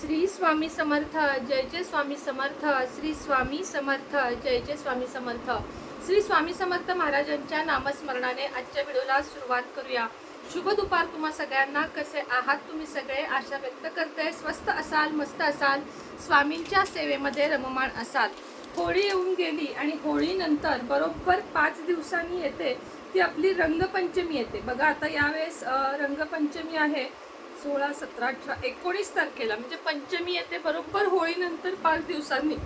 श्री स्वामी समर्थ जय जय स्वामी समर्थ श्री स्वामी समर्थ जय जय स्वामी समर्थ. श्री स्वामी समर्थ महाराजांच्या नामस्मरणाने आजच्या व्हिडिओला सुरुवात करूया. शुभ दुपार तुम्हा सगळ्यांना. कसे आहात तुम्ही सगळे? आशा व्यक्त करते. स्वस्त असाल मस्त असाल. स्वामींच्या सेवेमध्ये रममाण असाल. होळी येऊन गेली आणि होळीनंतर बरोबर पाच दिवसांनी येते ती आपली रंगपंचमी येते. बघा आता यावेळेस रंगपंचमी आहे. सोळा सतरा अठरा एकोणीस तारखेला म्हणजे पंचमी येते बरोबर होळीनंतर पाच दिवसांनी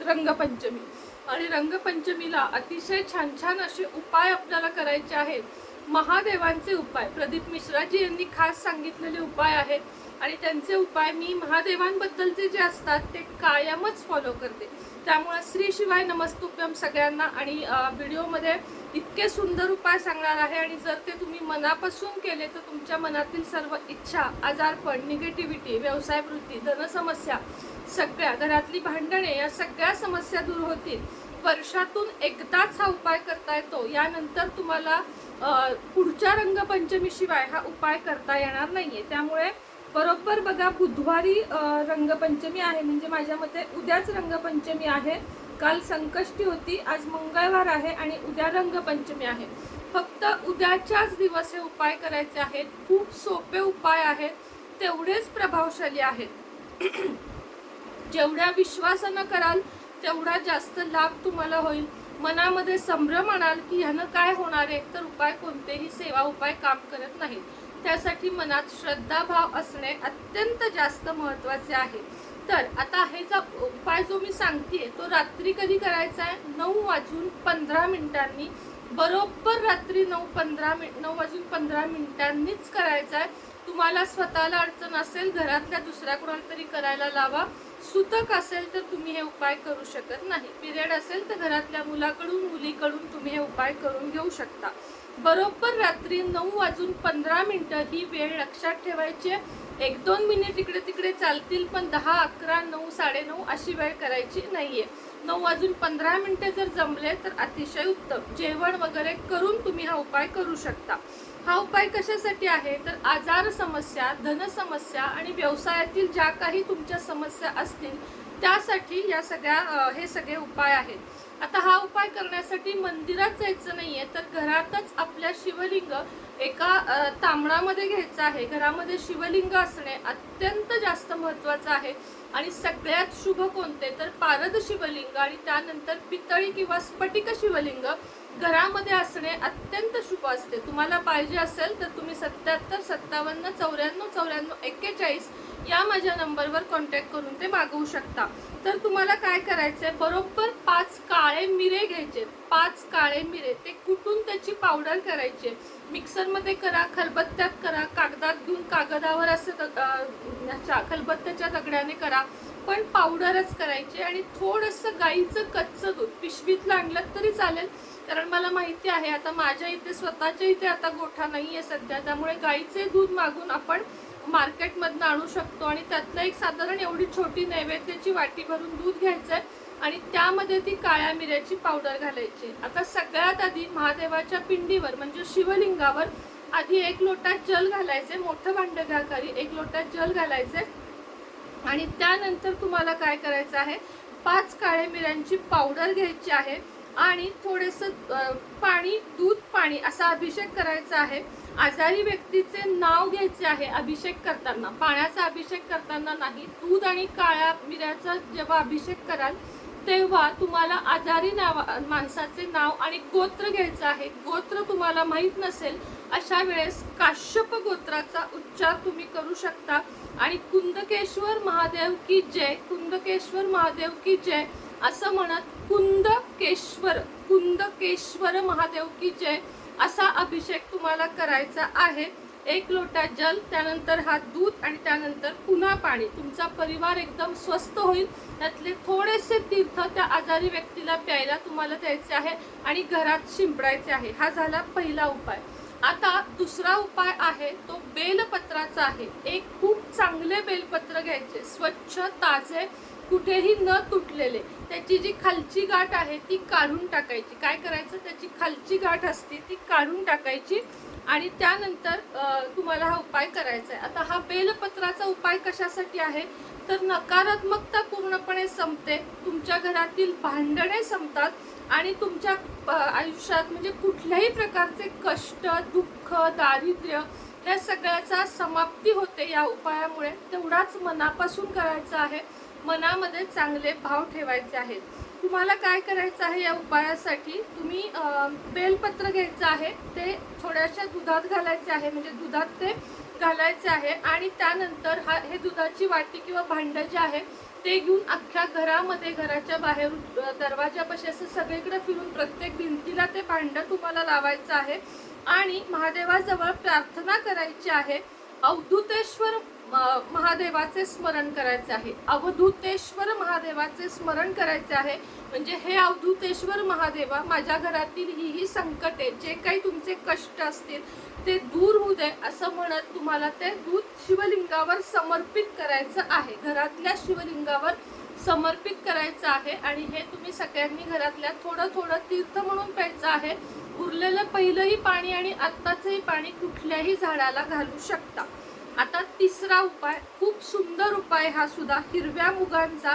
रंगपंचमी. आणि रंगपंचमीला अतिशय छान छान असे उपाय आपल्याला करायचे आहेत. महादेवांचे उपाय. प्रदीप मिश्राजी यांनी खास सांगितलेले उपाय आहेत. आणि त्यांचे उपाय मी महादेवांबद्दलचे जे असतात ते कायमच फॉलो करते. त्यामुळे श्री शिवाय नमस्तुभ्यम सगळ्यांना. आणि व्हिडिओमध्ये इतके सुंदर उपाय सांगणार आहे. आणि जर ते तुम्ही मनापासून केले तर तुमच्या मनातील सर्व इच्छा आजारपण निगेटिव्हिटी व्यवसाय वृत्ती धनसमस्या सगळ्या घरातली भांडणे या सगळ्या समस्या दूर होतील. वर्षातून एकदाच हा उपाय करता येतो. यानंतर तुम्हाला पुढच्या रंगपंचमीशिवाय हा उपाय करता येणार नाही आहे त्यामुळे बरोबर बघा बुधवारी रंगपंचमी आहे. म्हणजे माझ्या मते उद्याच रंगपंचमी आहे. काल संकष्टी होती आज मंगळवार आहे आणि उद्या रंगपंचमी आहे. फक्त उद्याच्याच दिवस हे उपाय करायचे आहेत. खूप सोपे उपाय आहेत. तेवढेच प्रभावशाली आहेत. जेवढ्या विश्वासानं कराल तेवढा जास्त लाभ तुम्हाला होईल. मनामध्ये संभ्रम आणाल की ह्यानं काय होणार आहे? तर उपाय कोणतेही सेवा उपाय काम करत नाहीत. त्यासाठी मनात श्रद्धाभाव असणे अत्यंत जास्त महत्त्वाचे आहे. तर आता हे जो उपाय जो मी सांगते तो रात्री कधी करायचा आहे? नऊ वाजून पंधरा मिनिटांनी. बरोबर रात्री नऊ पंधरा मिन नऊ वाजून पंधरा मिनिटांनीच करायचा आहे. तुम्हाला स्वतःला अडचण असेल घरातल्या दुसऱ्या कोणाला तरी करायला लावा. सुतक असेल तर तुम्ही हे उपाय करू शकत नाही. पिरियड असेल तर घरातल्या मुलाकडून मुलीकडून तुम्ही हे उपाय करून घेऊ शकता. बरोबर रात्री नऊ वाजून पंधरा मिनटं ही वेळ लक्षात ठेवायची आहे. एक दोन मिनिट इकडे तिकडे चालतील पण दहा अकरा नऊ साडेनऊ अशी वेळ करायची नाहीये. नऊ वाजून पंधरा मिनटं जर जमले तर अतिशय उत्तम. जेवण वगैरे करून तुम्ही हा उपाय करू शकता. हा उपाय कशासाठी आहे? तर आजार समस्या धन समस्या आणि व्यवसायातील ज्या काही तुमच्या समस्या असतील त्यासाठी या सगळ्या हे सगळे उपाय आहेत. आता हा उपाय करण्यासाठी मंदिरात जायचं नाहीये तर घरातच आपल्या शिवलिंग एका तांबडामध्ये घ्यायचं आहे. घरामध्ये शिवलिंग असणे अत्यंत जास्त महत्त्वाचं आहे. आणि सगळ्यात शुभ कोणते? तर पारद शिवलिंग आणि त्यानंतर पितळी किंवा स्फटिक शिवलिंग घरामध्ये असणे अत्यंत शुभ असते. तुम्हाला पाहिजे असेल तर तुम्ही सत्याहत्तर सत्तावन्न चौऱ्याण्णव चौऱ्याण्णव एक्केचाळीस या माझ्या नंबरवर कॉन्टॅक्ट करून ते मागवू शकता. तर तुम्हाला काय करायचं आहे बरोबर पाच काळे मिरे घ्यायचे. पाच काळे मिरे. ते कुटून त्याची पावडर करायची? मिक्सरमध्ये करा खलबत्त्यात करा कागदात घेऊन कागदावर असं ह्याच्या खलबत्त्याच्या दगड्याने करा. पण पावडरच करायची आणि थोडंसं गाईचं कच्चं दूध. पिशवीतलं आणलं तरी चालेल. कारण मला माहिती आहे आता माझ्या इथे स्वतःच्या इथे आता गोठा नाही आहे सध्या. त्यामुळे गाईचे दूध मागून आपण मार्केटमधनं आणू शकतो आणि त्यातलं एक साधारण एवढी छोटी नैवेद्याची वाटी भरून दूध घ्यायचं आहे आणि त्यामध्ये ती काळ्या मिऱ्याची पावडर घालायची. आता सगळ्यात आधी महादेवाच्या पिंडीवर म्हणजे शिवलिंगावर आधी एक लोटा जल घालायचे मोठं भांड घ्या एक लोटा जल घालायचे. आणि त्यानंतर तुम्हाला काय करायचं आहे? पाच काळ्या मिऱ्यांची पावडर घ्यायची आहे आणि थोडंसं पाणी दूध पाणी असा अभिषेक करायचा आहे. आजारी व्यक्तीचे नाव घ्यायचे आहे अभिषेक करताना. पाण्याचा अभिषेक करताना नाही दूध आणि काळ्या मिऱ्याचा जेव्हा अभिषेक कराल तेव्हा तुम्हाला आजारी नावा माणसाचे नाव आणि गोत्र घ्यायचं आहे. गोत्र तुम्हाला माहीत नसेल अशा वेळेस काश्यप गोत्राचा उच्चार तुम्ही करू शकता. आणि कुंदकेश्वर महादेव की जय कुंदकेश्वर महादेव की जय असं म्हणत कुंदकेश्वर कुंदकेश्वर महादेव की जय असा अभिषेक तुम्हाला करायचा आहे. एक लोटा जल त्यानंतर हा दूध आणि त्यानंतर पुन्हा पाणी. तुमचा परिवार एकदम स्वस्थ होईल. त्यातले थोडेसे तीर्थ त्या आजारी व्यक्तीला प्यायला तुम्हाला द्यायचे आहे आणि घरात शिंपडायचे आहे. हा झाला पहिला उपाय. आता दुसरा उपाय आहे तो बेलपत्राचा आहे. एक खूप चांगले बेलपत्र घ्यायचे. स्वच्छ ताजे कुठेही न तुटलेले. त्याची जी खालची गाठ आहे ती काढून टाकायची. काय करायचं? त्याची खालची गाठ असते ती काढून टाकायची आणि त्यानंतर तुम्हाला हा उपाय करायचा आहे. आता हा बेलपत्राचा उपाय कशासाठी आहे? तर नकारात्मकता पूर्णपणे संपते. तुमच्या घरातील भांडणे संपतात आणि तुमच्या आयुष्यात म्हणजे कुठल्याही प्रकारचे कष्ट दुःख दारिद्र्य या सगळ्याचा समाप्ती होते या उपायामुळे. तेवढाच मनापासून करायचं आहे. मनामध्ये चांगले भाव ठेवायचे आहेत. तुम्हाला काय करायचं आहे या उपायासाठी? तुम्ही बेलपत्र घ्यायचं आहे. ते थोड्याशा दुधात घालायचे आहे. म्हणजे दुधात ते घालायचे आहे. आणि त्यानंतर हा हे दुधाची वाटी किंवा भांडं जे आहे ते घेऊन अख्ख्या घरामध्ये घराच्या बाहेर दरवाजापाशी असं सगळीकडे फिरून प्रत्येक भिंतीला ते भांडं तुम्हाला लावायचं आहे. आणि महादेवाजवळ प्रार्थना करायची आहे. अवधूतेश्वर महादेवाचे स्मरण करायचे आहे. अवधूतेश्वर महादेवाचे स्मरण करायचे आहे. म्हणजे हे अवधूतेश्वर महादेवा माझ्या घरातील ही ही संकटे जे काही तुमचे कष्ट असतील ते दूर होऊ दे असं म्हणत तुम्हाला ते दूध शिवलिंगावर समर्पित करायचं आहे. घरातल्या शिवलिंगावर समर्पित करायचं आहे. आणि हे तुम्ही सगळ्यांनी घरातल्या थोडं थोडं तीर्थ म्हणून प्यायचं आहे. उरलेलं पहिलंही पाणी आणि आत्ताचंही पाणी कुठल्याही झाडाला घालू शकता. आता तिसरा उपाय खूप सुंदर उपाय हा सुद्धा हिरव्या मुगांचा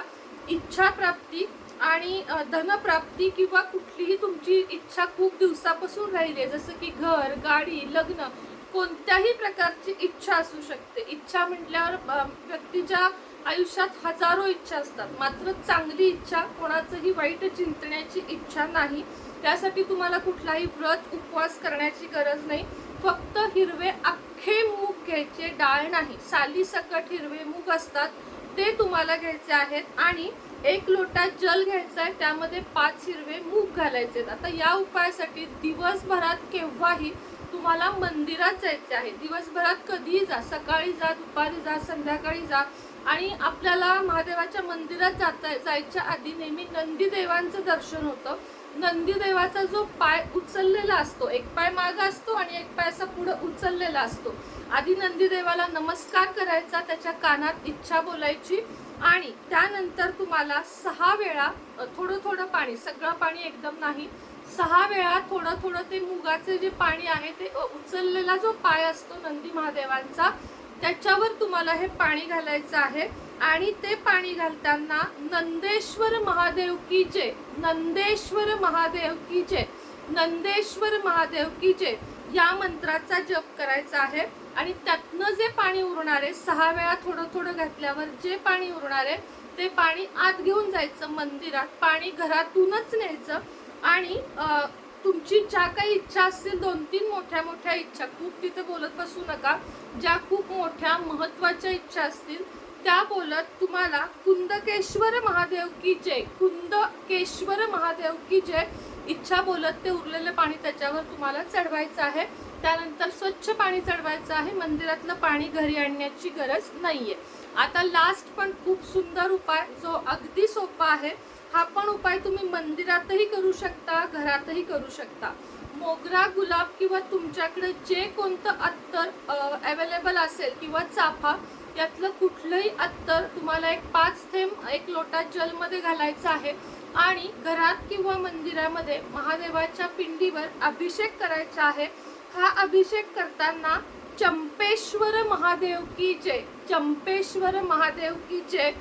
इच्छाप्राप्ती आणि धनप्राप्ती किंवा कुठलीही तुमची इच्छा खूप दिवसापासून राहिली आहे. जसं की घर गाडी लग्न कोणत्याही प्रकारची इच्छा असू शकते. इच्छा म्हटल्यावर व्यक्तीच्या आयुष्यात हजारो इच्छा असतात. मात्र चांगली इच्छा कोणाचंही वाईट चिंतण्याची इच्छा नाही. त्यासाठी तुम्हाला कुठलाही व्रत उपवास करण्याची गरज नाही. फक्त हिरवे अख्खे मूग घ्यायचे डाळ नाही. साली सकट हिरवे मूग असतात. ते तुम्हाला घ्यायचे आहेत आणि एक लोटा जल घ्यायचा आहे. त्यामध्ये पाच हिरवे मूग घालायचे आहेत. आता या उपायासाठी दिवसभरात केव्हाही तुम्हाला मंदिरात जायचे आहे. दिवसभरात कधीही जा. सकाळी जा दुपारी जा संध्याकाळी जा. आणि आपल्याला महादेवाच्या मंदिरात जाता जायच्या आधी नेहमी नंदीदेवांचं दर्शन होतं. नंदीदेवाचा जो पाय उचललेला असतो एक पाय माग असतो आणि एक पाय असा पुढं उचललेला असतो. आधी नंदीदेवाला नमस्कार करायचा त्याच्या कानात इच्छा बोलायची आणि त्यानंतर तुम्हाला सहा वेळा थोडं थोडं पाणी सगळं पाणी एकदम नाही सहा वेळा थोडं थोडं ते मुगाचे जे पाणी आहे ते उचललेला जो पाय असतो नंदी महादेवांचा त्याच्यावर तुम्हाला हे पाणी घालायचं आहे. आणि ते पाणी घालताना नंदेश्वर महादेव की जय नंदेश्वर महादेव की जय नंदेश्वर महादेव की जय या मंत्राचा जप करायचा आहे. आणि त्यातनं जे पाणी उरणार आहे सहा वेळा थोडं थोडं घातल्यावर जे पाणी उरणार आहे ते पाणी आत घेऊन जायचं मंदिरात. पाणी घरातूनच न्यायचं. आणि तुमची ज्या काही इच्छा असतील दोन तीन मोठ्या मोठ्या इच्छा खूप तिथे बोलत बसू नका. ज्या खूप मोठ्या महत्त्वाच्या इच्छा असतील त्या बोलत तुम्हाला कुंदकेश्वर महादेव की जय कुंदकेश्वर महादेव की जय इच्छा बोलत ते उरलेलं पाणी त्याच्यावर तुम्हाला चढवायचं आहे. त्यानंतर स्वच्छ पाणी चढवायचं आहे. मंदिरातलं पाणी घरी आणण्याची गरज नाही आहे आता लास्ट पण खूप सुंदर उपाय जो अगदी सोपा आहे हा पण उपाय तुम्ही मंदिरातही करू शकता घरातही करू शकता. मोगरा गुलाब किंवा तुमच्याकडे जे कोणतं अत्तर अवेलेबल असेल किंवा चाफा यातलं कुठलंही अत्तर तुम्हाला एक पाच थेंब एक लोटा जलमध्ये घालायचं आहे आणि घरात किंवा मंदिरामध्ये महादेवाच्या पिंडीवर अभिषेक करायचा आहे. हा अभिषेक करताना चंपेश्वर महादेव की जय चंपेश्वर महादेव की जय.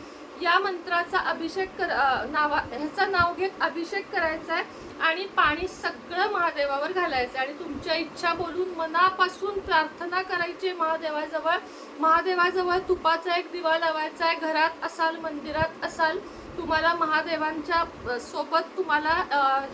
या मंत्राचा अभिषेक कर नावा ह्याचं नाव घेत अभिषेक करायचा आहे आणि पाणी सगळं महादेवावर घालायचं आणि तुमच्या इच्छा बोलून मनापासून प्रार्थना करायची आहे महादेवाजवळ. महादेवाजवळ तुपाचा एक दिवा लावायचा आहे घरात असाल मंदिरात असाल. तुम्हाला महादेवांच्या सोबत तुम्हाला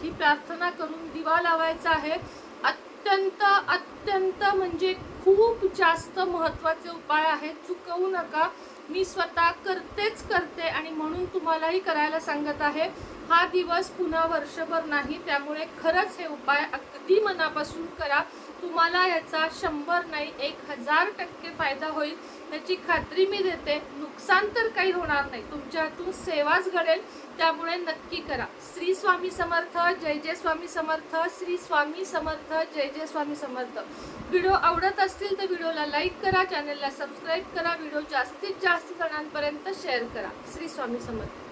ही प्रार्थना करून दिवा लावायचा आहे. अत्यंत अत्यंत म्हणजे खूप जास्त महत्त्वाचे उपाय आहेत. चुकवू नका. मी स्वतः करतेच करते आणि म्हणून तुम्हालाही करायला सांगत आहे. हा दिवस पुन्हा वर्षभर नाही त्यामुळे खरंच हे उपाय अगदी मनापासून करा. तुम्हाला याचा शंभर नाही एक हजार टक्के फायदा होईल. याची खात्री मी देते. नुकसान तर काही होणार नाही. तुमच्या हातून सेवाच घडेल. त्यामुळे नक्की करा. श्री स्वामी समर्थ जय जय स्वामी समर्थ श्री स्वामी समर्थ जय जय स्वामी समर्थ. व्हिडिओ आवडत असतील तर व्हिडिओला लाईक करा चॅनलला सबस्क्राईब करा व्हिडिओ जास्तीत जास्त जणांपर्यंत शेअर करा. श्री स्वामी समर्थ.